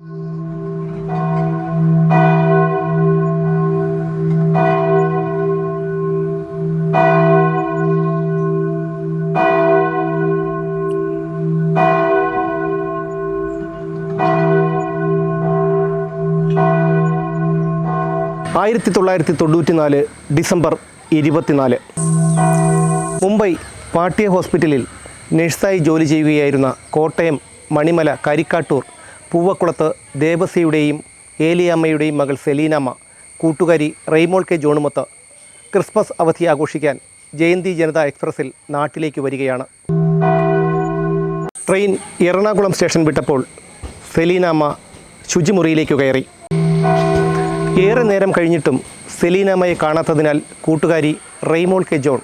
ആയിരത്തി തൊള്ളായിരത്തി തൊണ്ണൂറ്റി നാല് ഡിസംബർ ഇരുപത്തിനാല്. മുംബൈ പാട്യ ഹോസ്പിറ്റലിൽ നഴ്സായി ജോലി ചെയ്യുകയായിരുന്ന കോട്ടയം മണിമല കരിക്കാട്ടൂർ പൂവക്കുളത്ത് ദേവസിയുടെയും ഏലിയമ്മയുടെയും മകൾ സെലീനമ്മ കൂട്ടുകാരി റെയ്മോൾ കെ ജോണുമൊത്ത് ക്രിസ്മസ് അവധി ആഘോഷിക്കാൻ ജയന്തി ജനത എക്സ്പ്രസിൽ നാട്ടിലേക്ക് വരികയാണ്. ട്രെയിൻ എറണാകുളം സ്റ്റേഷൻ വിട്ടപ്പോൾ സെലീനാമ്മ ശുചിമുറിയിലേക്ക് കയറി. ഏറെ നേരം കഴിഞ്ഞിട്ടും സെലീനാമ്മയെ കാണാത്തതിനാൽ കൂട്ടുകാരി റെയ്മോൾ കെ ജോൺ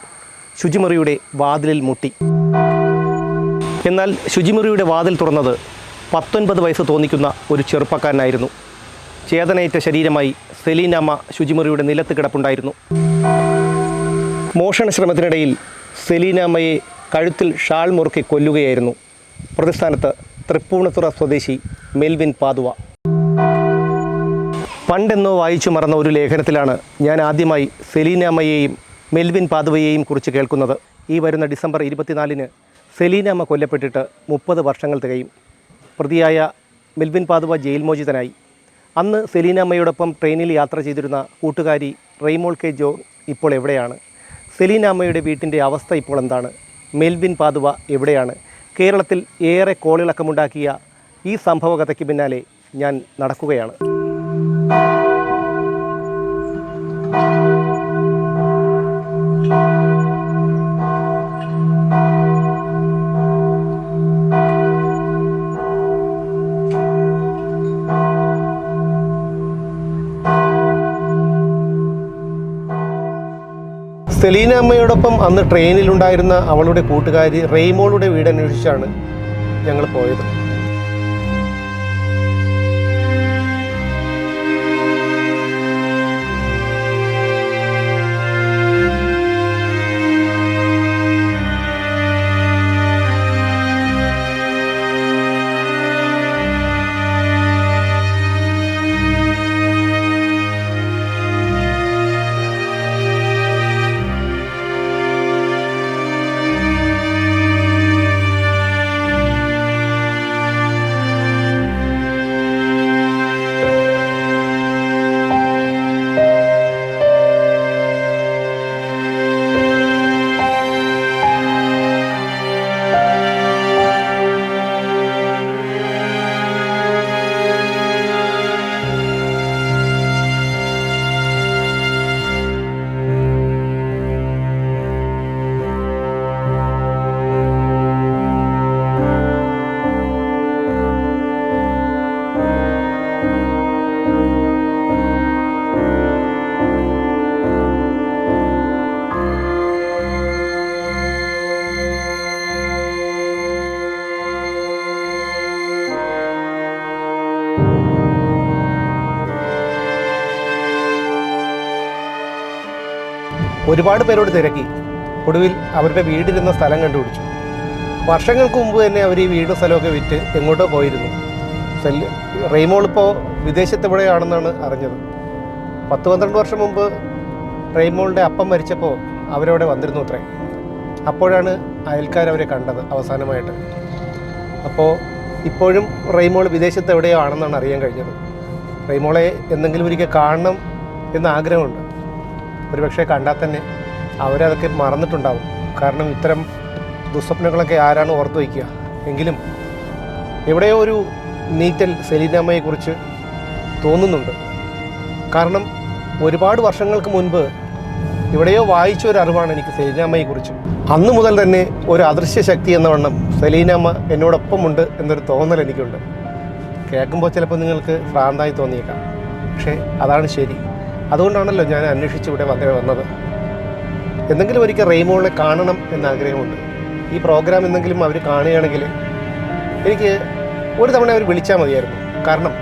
ശുചിമുറിയുടെ വാതിലിൽ മുട്ടി. എന്നാൽ ശുചിമുറിയുടെ വാതിൽ തുറന്നത് പത്തൊൻപത് വയസ്സ് തോന്നിക്കുന്ന ഒരു ചെറുപ്പക്കാരനായിരുന്നു. ചേതനയേറ്റ ശരീരമായി സെലീനാമ്മ ശുചിമുറിയുടെ നിലത്ത് കിടപ്പുണ്ടായിരുന്നു. മോഷണ ശ്രമത്തിനിടയിൽ സെലീനാമ്മയെ കഴുത്തിൽ ഷാൾ മുറുക്കി കൊല്ലുകയായിരുന്നു. പ്രതിസ്ഥാനത്ത് തൃപ്പൂണിത്തുറ സ്വദേശി മെൽവിൻ പാതുവ. പണ്ടെന്നോ വായിച്ചു മറന്ന ഒരു ലേഖനത്തിലാണ് ഞാൻ ആദ്യമായി സെലീനാമ്മയെയും മെൽവിൻ പാതുവയെയും കുറിച്ച് കേൾക്കുന്നത്. ഈ വരുന്ന ഡിസംബർ ഇരുപത്തിനാലിന് സെലീനാമ്മ കൊല്ലപ്പെട്ടിട്ട് മുപ്പത് വർഷങ്ങൾ തികയും. പ്രതിയായ മെൽവിൻ പാതുവ ജയിൽ മോചിതനായി. അന്ന് സെലീനാമ്മയോടൊപ്പം ട്രെയിനിൽ യാത്ര ചെയ്തിരുന്ന കൂട്ടുകാരി റെയ്മോൾ കെ ജോ ഇപ്പോൾ എവിടെയാണ്? സെലീനാമ്മയുടെ വീട്ടിന്റെ അവസ്ഥ ഇപ്പോൾ എന്താണ്? മെൽവിൻ പാതുവ എവിടെയാണ്? കേരളത്തിൽ ഏറെ കോളിളക്കമുണ്ടാക്കിയ ഈ സംഭവകഥയ്ക്ക് പിന്നാലെ ഞാൻ നടക്കുകയാണ്. സെലീന അമ്മയോടൊപ്പം അന്ന് ട്രെയിനിലുണ്ടായിരുന്ന അവളുടെ കൂട്ടുകാരി റെയ്മോളുടെ വീട് അന്വേഷിച്ചാണ് ഞങ്ങൾ പോയത്. ഒരുപാട് പേരോട് തിരക്കി. ഒടുവിൽ അവരുടെ വീടിരുന്ന സ്ഥലം കണ്ടുപിടിച്ചു. വർഷങ്ങൾക്ക് മുമ്പ് തന്നെ അവർ ഈ വീടും സ്ഥലമൊക്കെ വിറ്റ് എങ്ങോട്ടോ പോയിരുന്നു. സെൽ റെയ്മോൾ ഇപ്പോൾ വിദേശത്തെവിടെയാണെന്നാണ് അറിഞ്ഞത്. പത്ത് പന്ത്രണ്ട് വർഷം മുമ്പ് റെയ്മോളുടെ അപ്പം മരിച്ചപ്പോൾ അവരവിടെ വന്നിരുന്നു അത്രേ. അപ്പോഴാണ് അയൽക്കാർ അവരെ കണ്ടത് അവസാനമായിട്ട്. അപ്പോൾ ഇപ്പോഴും റെയ്മോൾ വിദേശത്ത് എവിടെയോ ആണെന്നാണ് അറിയാൻ കഴിഞ്ഞത്. റെയ്മോളെ എന്തെങ്കിലും ഒരിക്കൽ കാണണം എന്ന ആഗ്രഹമുണ്ട്. ഒരുപക്ഷെ കണ്ടാൽ തന്നെ അവരതൊക്കെ മറന്നിട്ടുണ്ടാവും. കാരണം ഇത്തരം ദുസ്വപ്നങ്ങളൊക്കെ ആരാണ് ഓർത്തു വയ്ക്കുക? എങ്കിലും എവിടെയോ ഒരു നീറ്റൽ സെലീനാമ്മയെക്കുറിച്ച് തോന്നുന്നുണ്ട്. കാരണം ഒരുപാട് വർഷങ്ങൾക്ക് മുൻപ് എവിടെയോ വായിച്ച ഒരു അറിവാണ് എനിക്ക് സെലീനാമ്മയെക്കുറിച്ച് അന്ന് മുതൽ തന്നെ ഒരു അദൃശ്യ ശക്തി എന്ന വണ്ണം സെലീനാമ്മ എന്നോടൊപ്പമുണ്ട് എന്നൊരു തോന്നൽ എനിക്കുണ്ട്. കേൾക്കുമ്പോൾ ചിലപ്പോൾ നിങ്ങൾക്ക് ഭ്രാന്തായി തോന്നിയേക്കാം. പക്ഷേ അതാണ് ശരി. അതുകൊണ്ടാണല്ലോ ഞാൻ അന്വേഷിച്ച് ഇവിടെ വന്നേ വന്നത്. എന്തെങ്കിലും ഒരിക്കൽ റെയ്മോളിനെ കാണണം എന്ന ആഗ്രഹമുണ്ട് ഈ പ്രോഗ്രാം എന്തെങ്കിലും അവർ കാണുകയാണെങ്കിൽ എനിക്ക് ഒരു തവണ അവർ വിളിച്ചാൽ മതിയായിരുന്നു. കാരണം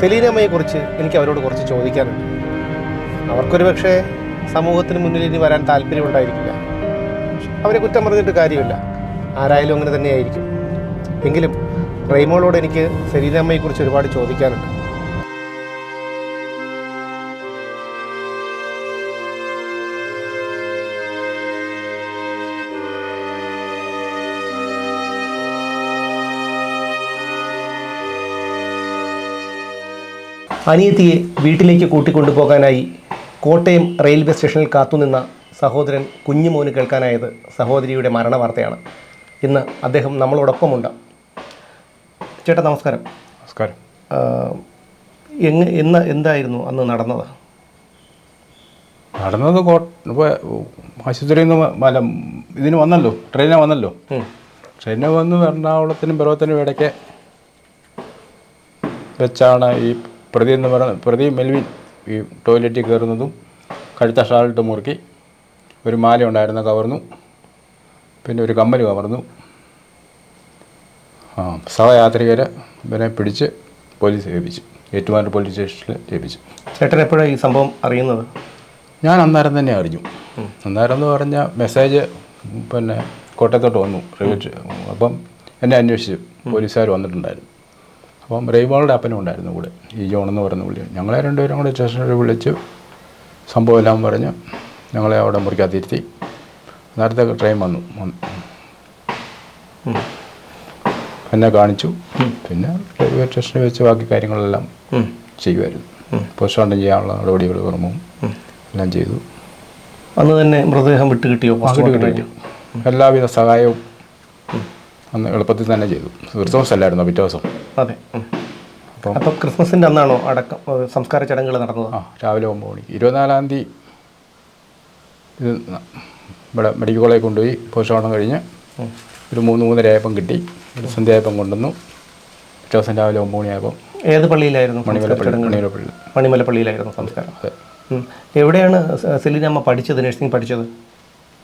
സെലീനമ്മയെക്കുറിച്ച് എനിക്ക് അവരോട് കുറച്ച് ചോദിക്കാനുണ്ട്. അവർക്കൊരു പക്ഷേ സമൂഹത്തിന് മുന്നിൽ ഇനി വരാൻ താല്പര്യമുണ്ടായിരിക്കില്ല അവരെ കുറ്റം പറഞ്ഞിട്ട് കാര്യമില്ല. ആരായാലും അങ്ങനെ തന്നെയായിരിക്കും. എങ്കിലും റെയ്മോളോട് എനിക്ക് സെലീനമ്മയെക്കുറിച്ച് ഒരുപാട് ചോദിക്കാനുണ്ട്. അനിയത്തിയെ വീട്ടിലേക്ക് കൂട്ടിക്കൊണ്ടുപോകാനായി കോട്ടയം റെയിൽവേ സ്റ്റേഷനിൽ കാത്തുനിന്ന സഹോദരൻ കുഞ്ഞുമോന് കേൾക്കാനായത് സഹോദരിയുടെ മരണ വാർത്തയാണ് ഇന്ന് അദ്ദേഹം നമ്മളോടൊപ്പമുണ്ട്. ചേട്ടാ നമസ്കാരം. നമസ്കാരം. എങ്ങ് ഇന്ന് എന്ന് എന്തായിരുന്നു അന്ന് നടന്നത്? നടന്നത് ആശുപത്രിയിൽ നിന്ന് അല്ല ഇതിന് വന്നല്ലോ ട്രെയിനെ വന്നല്ലോ. ട്രെയിനിന് ട്രെയിനെ വന്ന് എറണാകുളത്തിനും പർവത്തിനും ഇടയ്ക്ക് വെച്ചാണ് ഈ പ്രതി എന്ന് പറയുന്ന പ്രതി മെൽവിൻ ഈ ടോയ്ലറ്റിൽ കയറുന്നതും കഴുത്ത ഷാളിട്ട് മുറുക്കി ഒരു മാല ഉണ്ടായിരുന്ന കവർന്നു. പിന്നെ ഒരു കമ്മൽ കവർന്നു. ആ സഹയാത്രികരെ ഇവനെ പിടിച്ച് പോലീസ് ഏൽപ്പിച്ചു. ഏറ്റുമാനൂർ പോലീസ് സ്റ്റേഷനിൽ ഏൽപ്പിച്ചു. ചേട്ടൻ എപ്പോഴാണ് ഈ സംഭവം അറിയുന്നത്? ഞാൻ അന്നേരം തന്നെ അറിഞ്ഞു. അന്നേരം എന്ന് പറഞ്ഞാൽ മെസ്സേജ് പിന്നെ കോട്ടയത്തോട്ട് വന്നു. അപ്പം എന്നെ അന്വേഷിച്ചു പോലീസുകാർ വന്നിട്ടുണ്ടായിരുന്നു. അപ്പം റെയ്മോളുടെ അപ്പനും ഉണ്ടായിരുന്നു കൂടെ ഈ ജോൺ എന്ന് പറയുന്ന പുള്ളി. ഞങ്ങളെ രണ്ടുപേരും കൂടെ സ്റ്റേഷനിൽ വിളിച്ച് സംഭവം എല്ലാം പറഞ്ഞ് ഞങ്ങളെ അവിടെ മുറിക്കാതിരുത്തി നേരത്തെ ട്രെയിൻ വന്നു. വന്നു. എന്നെ കാണിച്ചു. പിന്നെ റെയിൽവേ സ്റ്റേഷനിൽ വെച്ച് ബാക്കി കാര്യങ്ങളെല്ലാം. ചെയ്യുമായിരുന്നു. പോസ്റ്റ്മോർട്ടം ചെയ്യാനുള്ള നടപടികൾ കർമ്മവും എല്ലാം ചെയ്തു. അന്ന് തന്നെ മൃതദേഹം വിട്ടുകിട്ടിയോ? എല്ലാവിധ സഹായവും അന്ന് എളുപ്പത്തിൽ തന്നെ ചെയ്തു. ക്രിസ്മസ് അല്ലായിരുന്നു പിറ്റേ ദിവസം? അതെ. അപ്പോൾ അപ്പം അപ്പം ക്രിസ്മസിന്റെ അന്നാണോ അടക്കം സംസ്കാര ചടങ്ങുകൾ നടന്നത്? ആ രാവിലെ ഒമ്പത് മണി ഇരുപത്തിനാലാം തീയതി ഇത് ഇവിടെ മെഡിക്കൽ കോളേജിൽ കൊണ്ടുപോയി പോസ്റ്റ്മോർട്ടം കഴിഞ്ഞ് ഒരു മൂന്ന് മൂന്നര ആയപ്പം കിട്ടി. ഒരു സന്ധ്യയായപ്പം കൊണ്ടുവന്നു. പിറ്റേ ദിവസം രാവിലെ ഒമ്പത് മണിയായപ്പം ഏത് പള്ളിയിലായിരുന്നു മണിമലപ്പള്ളി ചടങ്ങുകൾ? മണിമലപ്പള്ളി മണിമല സംസ്കാരം. അതെ. എവിടെയാണ് സെലീനമ്മ പഠിച്ചത് നഴ്സിംഗ് പഠിച്ചത്?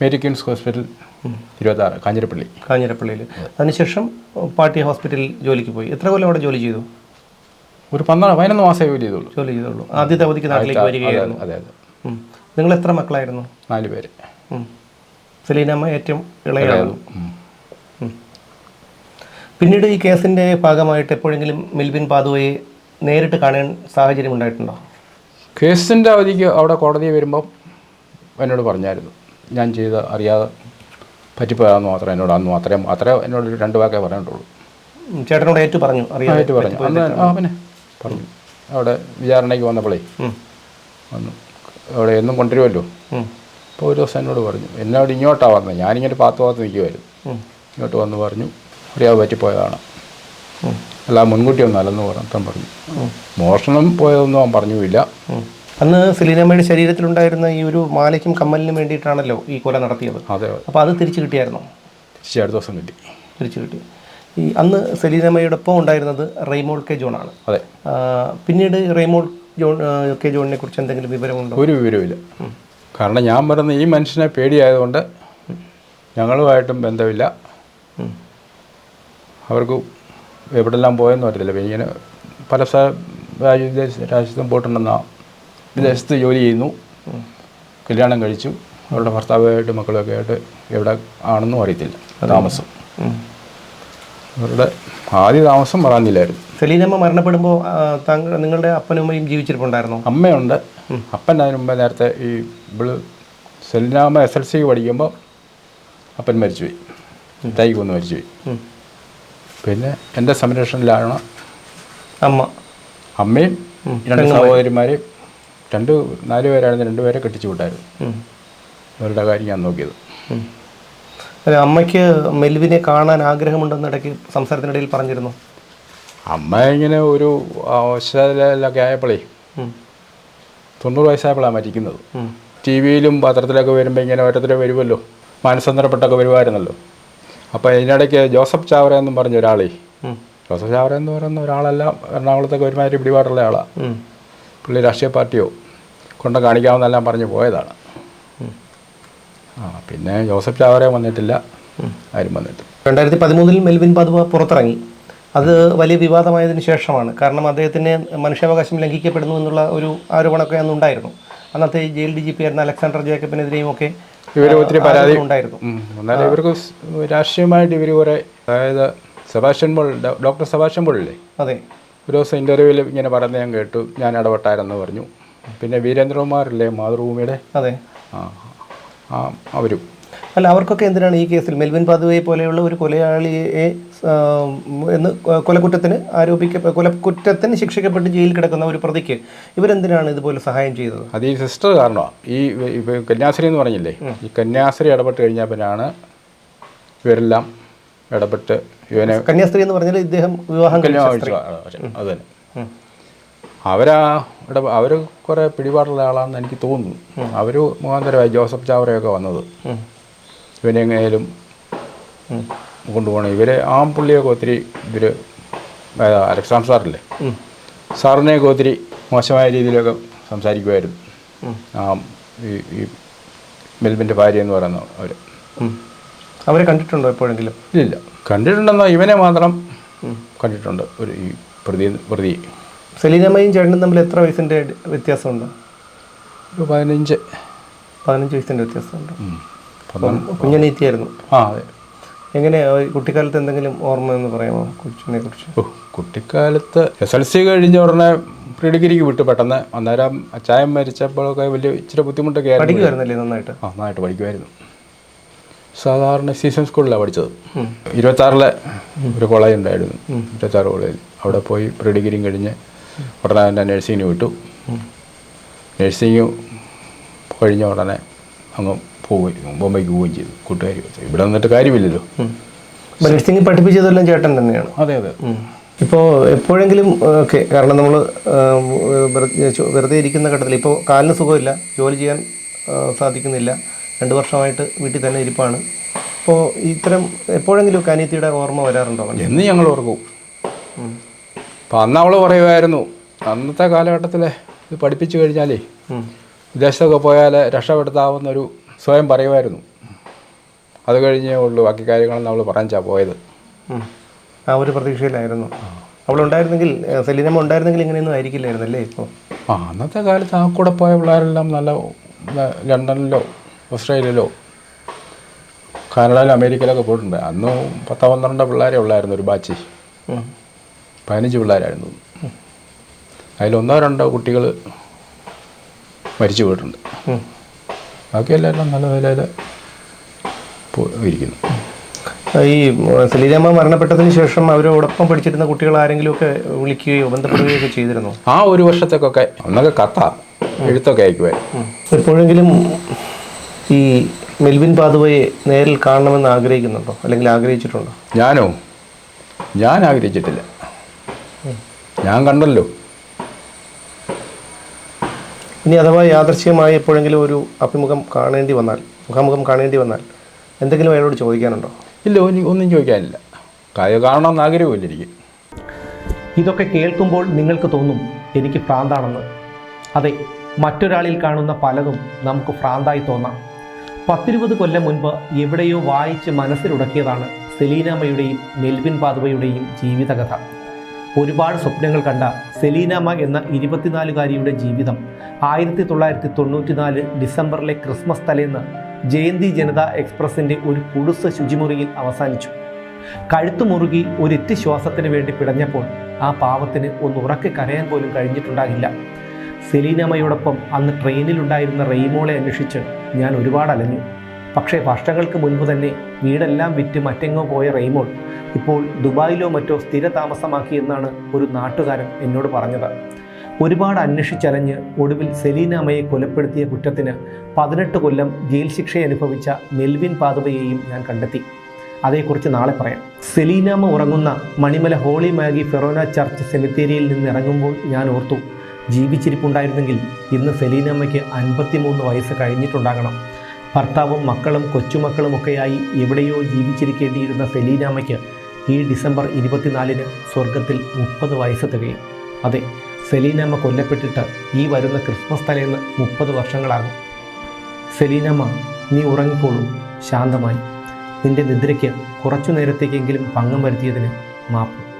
മേരി ക്യൂൻസ് ഹോസ്പിറ്റൽ ഇരുപത്താറ് കാഞ്ഞിരപ്പള്ളി. കാഞ്ഞിരപ്പള്ളിയിൽ അതിനുശേഷം പാട്ടി ഹോസ്പിറ്റലിൽ ജോലിക്ക് പോയി. എത്ര കൊല്ലം അവിടെ ജോലി ചെയ്തു? ഒരു പന്ത്രണ്ട് പതിനൊന്ന് മാസമേ ജോലി ചെയ്തുള്ളൂ. ജോലി ചെയ്തുള്ളൂ. ആദ്യത്തെ അവധിക്ക് നാട്ടിലേക്ക് വരികയായിരുന്നു. അതെ അതെ നിങ്ങൾ എത്ര മക്കളായിരുന്നു? നാല് പേര്. സെലീനമ്മ ഏറ്റവും ഇളയായിരുന്നു പിന്നീട് ഈ കേസിന്റെ ഭാഗമായിട്ട് എപ്പോഴെങ്കിലും മിൽബിൻ പാതുവയെ നേരിട്ട് കാണാൻ സാഹചര്യം ഉണ്ടായിട്ടുണ്ടോ? കേസിന്റെ അവധിക്ക് അവിടെ കോടതി വരുമ്പം എന്നോട് പറഞ്ഞായിരുന്നു. ഞാൻ ചെയ്ത അറിയാതെ പറ്റിപ്പോയാന്ന് മാത്രമേ എന്നോട് അന്ന് അത്രയും അത്രേ എന്നോട് രണ്ട് വാക്കേ പറഞ്ഞിട്ടുള്ളൂ. ഉം. ചേട്ടനോട് ഏറ്റു പറഞ്ഞു അറിയാം ആയിട്ട് പറഞ്ഞു. അന്ന് ആ പിന്നെ പറഞ്ഞു. അവിടെ വിചാരണയ്ക്ക് വന്നപ്പോഴേ വന്നു. അവിടെ എന്നും കൊണ്ടുവരുമല്ലോ. അപ്പോൾ ഒരു ദിവസം എന്നോട് പറഞ്ഞു എന്നോട് ഇങ്ങോട്ടാണ് വന്നത് ഞാനിങ്ങനെ പാത്ത് പാത്ത് നിൽക്കുമായിരുന്നു ഇങ്ങോട്ട് വന്ന് പറഞ്ഞു അറിയാതെ പറ്റിപ്പോയതാണ്. അല്ല മുൻകൂട്ടി ഒന്നും അല്ലെന്ന് പറഞ്ഞിട്ടും പറഞ്ഞു. മോഷണം പോയതൊന്നും അവൻ പറഞ്ഞുമില്ല. അന്ന് സെലീനമ്മയുടെ ശരീരത്തിലുണ്ടായിരുന്ന ഈ ഒരു മാലയ്ക്കും കമ്മലിനും വേണ്ടിയിട്ടാണല്ലോ ഈ കൊല നടത്തിയത്. അതെ അപ്പോൾ അത് തിരിച്ചു കിട്ടിയായിരുന്നോ? തിരിച്ച് അടുത്ത ദിവസം കിട്ടി. തിരിച്ചു കിട്ടി. ഈ അന്ന് സെലീനമ്മയോടൊപ്പം ഉണ്ടായിരുന്നത് റെയ്മോൾ കെ ജോണാണ്. അതെ. പിന്നീട് റെയ്മോൾ ജോൺ കെ ജോണിനെ കുറിച്ച് എന്തെങ്കിലും വിവരമുണ്ടോ? ഒരു വിവരമില്ല കാരണം ഞാൻ പറയുന്ന ഈ മനുഷ്യനെ പേടിയായതുകൊണ്ട് ഞങ്ങളുമായിട്ടും ബന്ധമില്ല. അവർക്ക് എവിടെല്ലാം പോയെന്ന് അറിയില്ല. ഇങ്ങനെ പല സ്ഥ- രാജ്യ രാജ്യത്തും പോയിട്ടുണ്ടെന്നാ വിദേശത്ത് ജോലി ചെയ്യുന്നു. കല്യാണം കഴിച്ചു. അവരുടെ ഭർത്താവുമായിട്ട് മക്കളൊക്കെ ആയിട്ട് എവിടെ ആണെന്നും അറിയത്തില്ല. താമസം. അവരുടെ ആദ്യ താമസം മറാന്നില്ലായിരുന്നു സെലീനമ്മ മരണപ്പെടുമ്പോൾ താങ്കൾ നിങ്ങളുടെ അപ്പനും അമ്മയും ജീവിച്ചിരിപ്പുണ്ടായിരുന്നു? അമ്മയുണ്ട്. അപ്പൻ അതിന് മുമ്പ് നേരത്തെ ഈ ഇവൾ സലീനാമ്മ എസ് എൽ സി പഠിക്കുമ്പോൾ അപ്പൻ മരിച്ചുപോയി. തൈക്ക് വന്ന് മരിച്ചുപോയി. പിന്നെ എന്റെ സംരക്ഷണത്തിലാണ് അമ്മ. അമ്മയും രണ്ട് സഹോദരിമാരെയും രണ്ട് നാല് പേരായിരുന്നു രണ്ടുപേരെ കെട്ടിച്ചു വിട്ടായിരുന്നു അവരുടെ കാര്യം ഞാൻ നോക്കിയത്. അല്ല, അമ്മയ്ക്ക് മെൽവിനെ കാണാൻ ആഗ്രഹമുണ്ടെന്ന് ഇടയ്ക്ക് സംസാരത്തിനിടയിൽ പറഞ്ഞിരുന്നു അമ്മ ഇങ്ങനെ ഒരു അവശതയിലൊക്കെ ആയപ്പോഴേ ഉം. തൊണ്ണൂറ് വയസ്സായപ്പോഴാണ് മരിക്കുന്നത്. ടി വിയിലും പത്രത്തിലൊക്കെ വരുമ്പോൾ ഇങ്ങനെ ഓരോരുത്തർ വരുമല്ലോ മാനസാന്തരപ്പെട്ടൊക്കെ വരുമായിരുന്നല്ലോ അപ്പോൾ ഇതിനിടയ്ക്ക് ജോസഫ് ചാവറ എന്നും പറഞ്ഞ ഒരാളേ. ജോസഫ് ചാവറ എന്ന് പറയുന്ന ഒരാളെല്ലാം എറണാകുളത്തൊക്കെ ഒരുമാതിരി പിടിപാടുള്ള ആളാണ്. പുള്ളി രാഷ്ട്രീയ പാർട്ടിയോ കൊണ്ട് കാണിക്കാമെന്നെല്ലാം പറഞ്ഞ് പോയതാണ്. ആ പിന്നെ ജോസഫ് ചാവറ വന്നിട്ടില്ല. ആരും വന്നിട്ടില്ല. രണ്ടായിരത്തി പതിമൂന്നിൽ മെൽവിൻ പതുവ പുറത്തിറങ്ങി. അത് വലിയ വിവാദമായതിനു ശേഷമാണ്. കാരണം അദ്ദേഹത്തിന് മനുഷ്യാവകാശം ലംഘിക്കപ്പെടുന്നു എന്നുള്ള ഒരു ആരോപണമൊക്കെ അന്ന് ഉണ്ടായിരുന്നു. അന്നത്തെ ജയിൽ ഡി ജി പി ആയിരുന്ന അലക്സാണ്ടർ ജേക്കബിനെതിരെയും ഒക്കെ ഇവർ ഒത്തിരി പരാതി ഉണ്ടായിരുന്നു. എന്നാൽ എന്നാലും ഇവർക്ക് രാഷ്ട്രീയമായിട്ട് ഇവർ കുറേ അതായത് സെബാഷ്യൻ പോൾ ഡോക്ടർ സെബാഷ്യൻ പോളില്ലേ? അതെ. ഒരു ദിവസം ഇന്റർവ്യൂവിൽ ഇങ്ങനെ പറയുന്നത് ഞാൻ കേട്ടു. ഞാൻ ഇടപെട്ടായിരുന്നു പറഞ്ഞു. പിന്നെ വീരേന്ദ്രകുമാറില്ലേ മാതൃഭൂമിയുടെ? അതെ. ആ അവരും. അല്ല അവർക്കൊക്കെ എന്തിനാണ് ഈ കേസിൽ മെൽവിൻ പാതുവയെ പോലെയുള്ള ഒരു കൊലയാളിയെ എന്ന് കൊലക്കുറ്റത്തിന് ആരോപിക്ക കൊലക്കുറ്റത്തിന് ശിക്ഷിക്കപ്പെട്ട് ജയിലിൽ കിടക്കുന്ന ഒരു പ്രതിക്ക് ഇവരെന്തിനാണ് ഇതുപോലെ സഹായം ചെയ്തത്? അത് ഈ സിസ്റ്റർ കാരണമാണ് ഈ കന്യാസ്ത്രീ എന്ന് പറഞ്ഞില്ലേ? ഈ കന്യാസ്ത്രീ ഇടപെട്ട് കഴിഞ്ഞാൽ പിന്നാണ് ഇവരെല്ലാം ഇടപെട്ട് ഇവനെ കന്യാസ്ത്രീ എന്ന് പറഞ്ഞാൽ ഇദ്ദേഹം വിവാഹം. അത് തന്നെ. അവരാ ഇട അവർ കുറേ പിടിപാടുള്ള ആളാണെന്ന് എനിക്ക് തോന്നുന്നു. അവർ മുഖാന്തരമായി ജോസഫ് ചാവറയൊക്കെ വന്നത്. ഇവനെ എങ്ങനെയാലും കൊണ്ടുപോകണം. ഇവരെ ആ പുള്ളിയൊക്കെ ഒത്തിരി ഇവർ അലക്സാം സാറില്ലേ. സാറിനെയൊക്കെ ഒത്തിരി മോശമായ രീതിയിലൊക്കെ സംസാരിക്കുമായിരുന്നു. ആ ഈ മെൽബിന്റെ ഭാര്യ എന്ന് പറയുന്ന അവർ. അവരെ കണ്ടിട്ടുണ്ടോ എപ്പോഴെങ്കിലും? ഇല്ല കണ്ടിട്ടുണ്ടെന്നോ ഇവനെ മാത്രം കണ്ടിട്ടുണ്ട് ഒരു ഈ പ്രതി പ്രതി. സെലീനമ്മയും ചേട്ടനും തമ്മിൽ എത്ര വയസ്സിന്റെ വ്യത്യാസമുണ്ട്? ഒരു പതിനഞ്ച്. പതിനഞ്ച് വയസ്സിന്റെ വ്യത്യാസമുണ്ട്. കുഞ്ഞനീത്തിയായിരുന്നു. ആ അതെ. എങ്ങനെ കുട്ടിക്കാലത്ത് എന്തെങ്കിലും ഓർമ്മ എന്ന് പറയാമോ കൊച്ചിനെ കുറിച്ച്? ഓ കുട്ടിക്കാലത്ത് എസ് എൽ സി കഴിഞ്ഞ ഉടനെ പ്രീ ഡിഗ്രിക്ക് വിട്ടു. പെട്ടെന്ന് അന്നേരം അച്ചായം മരിച്ചപ്പോഴൊക്കെ വലിയ ഇച്ചിരി ബുദ്ധിമുട്ടൊക്കെ ആയിരുന്നു. പഠിക്കുമായിരുന്നല്ലേ നന്നായിട്ട്? ആ നന്നായിട്ട് പഠിക്കുമായിരുന്നു സാധാരണ സീസൺ സ്കൂളിലാണ് പഠിച്ചത്. ഇരുപത്താറിലെ ഒരു കോളേജ് ഉണ്ടായിരുന്നു. ഇരുപത്താറ് കോളേജിൽ അവിടെ പോയി പ്രീ ഡിഗ്രിയും കഴിഞ്ഞ് ഉടനെ തന്നെ നഴ്സിങ്ങിന് വിട്ടു. നഴ്സിങ് കഴിഞ്ഞ ഉടനെ അങ്ങ് പോവുകയും ബോംബെക്ക് പോവുകയും ചെയ്തു. കൂട്ടുകാരി ഇവിടെ വന്നിട്ട് കാര്യമില്ലല്ലോ. നഴ്സിംഗ് പഠിപ്പിച്ചതെല്ലാം ചേട്ടൻ തന്നെയാണ്. അതെ അതെ. ഇപ്പോൾ എപ്പോഴെങ്കിലും ഓക്കെ കാരണം നമ്മൾ വെറുതെ ഇരിക്കുന്ന ഘട്ടത്തിൽ ഇപ്പോൾ കാലിന് സുഖമില്ല. ജോലി ചെയ്യാൻ സാധിക്കുന്നില്ല. രണ്ട് വർഷമായിട്ട് വീട്ടിൽ തന്നെ ഇരിപ്പാണ് അപ്പോൾ ഇത്തരം എപ്പോഴെങ്കിലും അനിയത്തിയുടെ ഓർമ്മ വരാറുണ്ടോ എന്ന് ഞങ്ങൾ ഓർക്കും. അപ്പം അന്ന് അവൾ പറയുമായിരുന്നു അന്നത്തെ കാലഘട്ടത്തിൽ ഇത് പഠിപ്പിച്ചു കഴിഞ്ഞാലേ. വിദേശത്തൊക്കെ പോയാൽ രക്ഷപ്പെടുത്താവുന്നൊരു സ്വയം പറയുമായിരുന്നു അത് കഴിഞ്ഞേ ഉള്ളൂ ബാക്കി കാര്യങ്ങളൊന്നും അവൾ പറഞ്ഞാ പോയത്. ആ ഒരു പ്രതീക്ഷയിലായിരുന്നു അവളുണ്ടായിരുന്നെങ്കിൽ ഉണ്ടായിരുന്നെങ്കിൽ സെലീനമ്മ ഉണ്ടായിരുന്നെങ്കിൽ ഇങ്ങനെയൊന്നും ആയിരിക്കില്ലായിരുന്നല്ലേ ഇപ്പോൾ ആ അന്നത്തെ കാലത്ത് ആ കൂടെ പോയ പിള്ളേരെല്ലാം നല്ല ലണ്ടനിലോ ഓസ്ട്രേലിയയിലോ കാനഡയിലോ അമേരിക്കയിലൊക്കെ പോയിട്ടുണ്ട്. അന്ന് പത്തോ പന്ത്രണ്ട് പിള്ളേരെ ഉള്ളായിരുന്നു ഒരു ബാച്ചി. പതിനഞ്ച് പിള്ളേരായിരുന്നു. അതിലൊന്നോ രണ്ടോ കുട്ടികൾ മരിച്ചു പോയിട്ടുണ്ട്. ബാക്കി എല്ലാവരും നല്ല നിലയിൽ ഇരിക്കുന്നു. ഈ സലീലമ്മ മരണപ്പെട്ടതിന് ശേഷം അവരോടൊപ്പം പഠിച്ചിരുന്ന കുട്ടികൾ ആരെങ്കിലുമൊക്കെ വിളിക്കുകയോ ബന്ധപ്പെടുകയോ ഒക്കെ ചെയ്തിരുന്നു? ആ ഒരു വർഷത്തേക്കൊക്കെ അന്നൊക്കെ കത്ത എഴുത്തൊക്കെ അയക്കുമായിരുന്നു എപ്പോഴെങ്കിലും ഈ മെൽവിൻ പാതുവയെ നേരിൽ കാണണമെന്ന് ആഗ്രഹിക്കുന്നുണ്ടോ? അല്ലെങ്കിൽ ആഗ്രഹിച്ചിട്ടുണ്ടോ? ഞാനോ? ഞാൻ ആഗ്രഹിച്ചിട്ടില്ല. ഞാൻ കണ്ടല്ലോ. ഇനി അഥവാ യാദർശികമായി എപ്പോഴെങ്കിലും ഒരു അഭിമുഖം കാണേണ്ടി വന്നാൽ മുഖാമുഖം കാണേണ്ടി വന്നാൽ എന്തെങ്കിലും അയാളോട് ചോദിക്കാനുണ്ടോ? ഇല്ല ഒന്നും ചോദിക്കാനില്ല. കാര്യം കാണണമെന്ന് ആഗ്രഹമില്ല എനിക്ക്. ഇതൊക്കെ കേൾക്കുമ്പോൾ നിങ്ങൾക്ക് തോന്നും എനിക്ക് ഭ്രാന്താണെന്ന്. അതെ മറ്റൊരാളിൽ കാണുന്ന പലതും നമുക്ക് ഭ്രാന്തായി തോന്നാം. പത്തിരുപത് കൊല്ലം മുൻപ് എവിടെയോ വായിച്ച് മനസ്സിലുടക്കിയതാണ് സെലീനാമ്മയുടെയും മെൽവിൻ പാതുവയുടെയും ജീവിതകഥ. ഒരുപാട് സ്വപ്നങ്ങൾ കണ്ട സെലീനാമ്മ എന്ന ഇരുപത്തിനാലുകാരിയുടെ ജീവിതം ആയിരത്തി തൊള്ളായിരത്തി തൊണ്ണൂറ്റിനാല് ഡിസംബറിലെ ക്രിസ്മസ് തലേന്ന് ജയന്തി ജനത എക്സ്പ്രസിന്റെ ഒരു കുടുസ ശുചിമുറിയിൽ അവസാനിച്ചു. കഴുത്തു മുറുകി ഒരിറ്റ് ശ്വാസത്തിന് വേണ്ടി പിടഞ്ഞപ്പോൾ ആ പാവത്തിന് ഒന്ന് ഉറക്കെ കരയാൻ പോലും കഴിഞ്ഞിട്ടുണ്ടാകില്ല. സെലീനാമ്മയോടൊപ്പം അന്ന് ട്രെയിനിലുണ്ടായിരുന്ന റെയ്മോളെ അന്വേഷിച്ച് ഞാൻ ഒരുപാട് അലഞ്ഞു പക്ഷേ വർഷങ്ങൾക്ക് മുൻപ് തന്നെ വീടെല്ലാം വിറ്റ് മറ്റെങ്ങോ പോയ റെയ്മോൾ ഇപ്പോൾ ദുബായിലോ മറ്റോ സ്ഥിര താമസമാക്കിയെന്നാണ് ഒരു നാട്ടുകാരൻ എന്നോട് പറഞ്ഞത്. ഒരുപാട് അന്വേഷിച്ചലഞ്ഞ് ഒടുവിൽ സെലീനാമ്മയെ കൊലപ്പെടുത്തിയ കുറ്റത്തിന് പതിനെട്ട് കൊല്ലം ജയിൽ ശിക്ഷ അനുഭവിച്ച മെൽവിൻ പാതുവയെയും ഞാൻ കണ്ടെത്തി. അതേക്കുറിച്ച് നാളെ പറയാം. സെലീനാമ ഉറങ്ങുന്ന Manimala holy Magi forane church സെമിത്തേരിയിൽ നിന്ന് ഇറങ്ങുമ്പോൾ ഞാൻ ഓർത്തു ജീവിച്ചിരിപ്പുണ്ടായിരുന്നെങ്കിൽ ഇന്ന് സെലീനമ്മയ്ക്ക് അൻപത്തിമൂന്ന് വയസ്സ് കഴിഞ്ഞിട്ടുണ്ടാകണം. ഭർത്താവും മക്കളും കൊച്ചുമക്കളും ഒക്കെയായി എവിടെയോ ജീവിച്ചിരിക്കേണ്ടിയിരുന്ന സെലീനാമ്മയ്ക്ക് ഈ ഡിസംബർ ഇരുപത്തിനാലിന് സ്വർഗത്തിൽ മുപ്പത് വയസ്സ് തികയും. അതെ സെലീനാമ്മ കൊല്ലപ്പെട്ടിട്ട് ഈ വരുന്ന ക്രിസ്മസ് തലേന്ന് മുപ്പത് വർഷങ്ങളാകും. സെലീനമ്മ നീ ഉറങ്ങിക്കോളൂ. ശാന്തമായി. നിന്റെ നിദ്രയ്ക്ക് കുറച്ചു നേരത്തേക്കെങ്കിലും ഭംഗം വരുത്തിയതിന് മാപ്പ്.